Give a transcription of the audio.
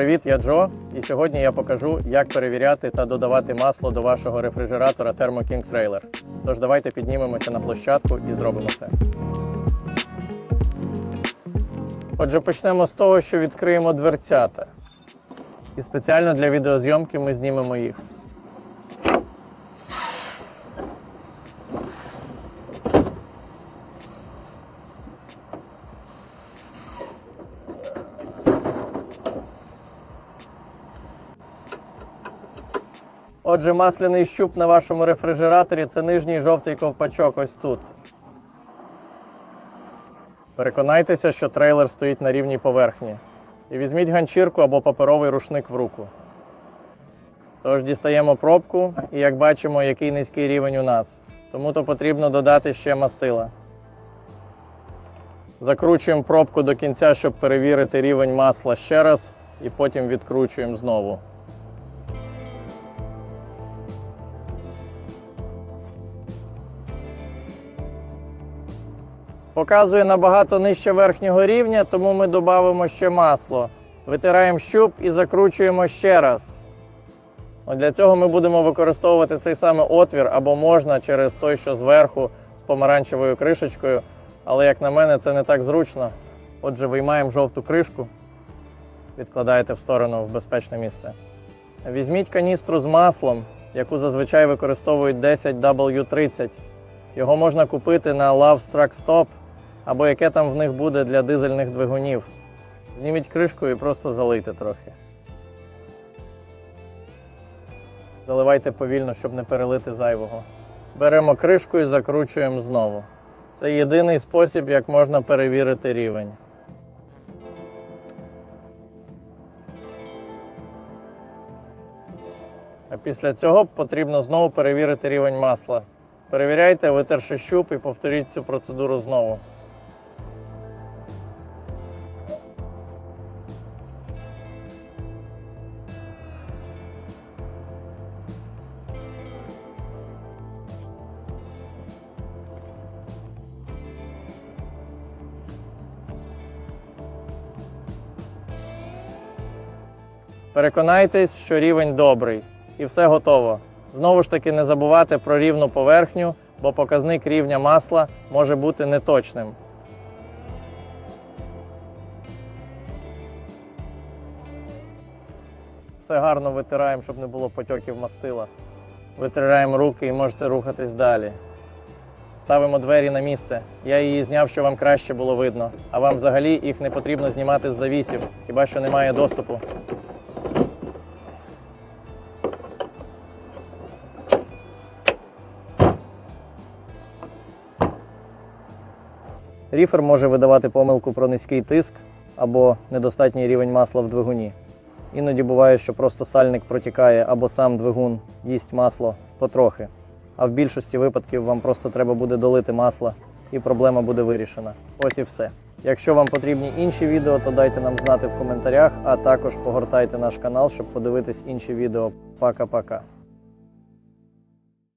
Привіт, я Джо, і сьогодні я покажу, як перевіряти та додавати масло до вашого рефрижератора Thermo King Trailer. Тож давайте піднімемося на площадку і зробимо це. Отже, почнемо з того, що відкриємо дверцята. І спеціально для відеозйомки ми знімемо їх. Отже, масляний щуп на вашому рефрижераторі це нижній жовтий ковпачок ось тут. Переконайтеся, що трейлер стоїть на рівній поверхні. І візьміть ганчірку або паперовий рушник в руку. Тож дістаємо пробку і як бачимо, який низький рівень у нас. Тому то потрібно додати ще мастила. Закручуємо пробку до кінця, щоб перевірити рівень масла ще раз, і потім відкручуємо знову. Показує набагато нижче верхнього рівня, тому ми додамо ще масло. Витираємо щуп і закручуємо ще раз. От для цього ми будемо використовувати цей самий отвір або можна через той, що зверху з помаранчевою кришечкою. Але, як на мене, це не так зручно. Отже, виймаємо жовту кришку, відкладаєте в сторону в безпечне місце. Візьміть каністру з маслом, яку зазвичай використовують 10W30. Його можна купити на Love Truck Stop або яке там в них буде для дизельних двигунів. Зніміть кришку і просто залийте трохи. Заливайте повільно, щоб не перелити зайвого. Беремо кришку і закручуємо знову. Це єдиний спосіб, як можна перевірити рівень. А після цього потрібно знову перевірити рівень масла. Перевіряйте, витерши щуп і повторіть цю процедуру знову. Переконайтесь, що рівень добрий і все готово. Знову ж таки, не забувайте про рівну поверхню, бо показник рівня масла може бути неточним. Все гарно витираємо, щоб не було потьоків мастила. Витираємо руки і можете рухатись далі. Ставимо двері на місце. Я її зняв, щоб вам краще було видно. А вам взагалі їх не потрібно знімати з завісів, хіба що немає доступу. Ріфер може видавати помилку про низький тиск або недостатній рівень масла в двигуні. Іноді буває, що просто сальник протікає або сам двигун їсть масло потрохи. А в більшості випадків вам просто треба буде долити масло і проблема буде вирішена. Ось і все. Якщо вам потрібні інші відео, то дайте нам знати в коментарях, а також погортайте наш канал, щоб подивитись інші відео. Пока-пока.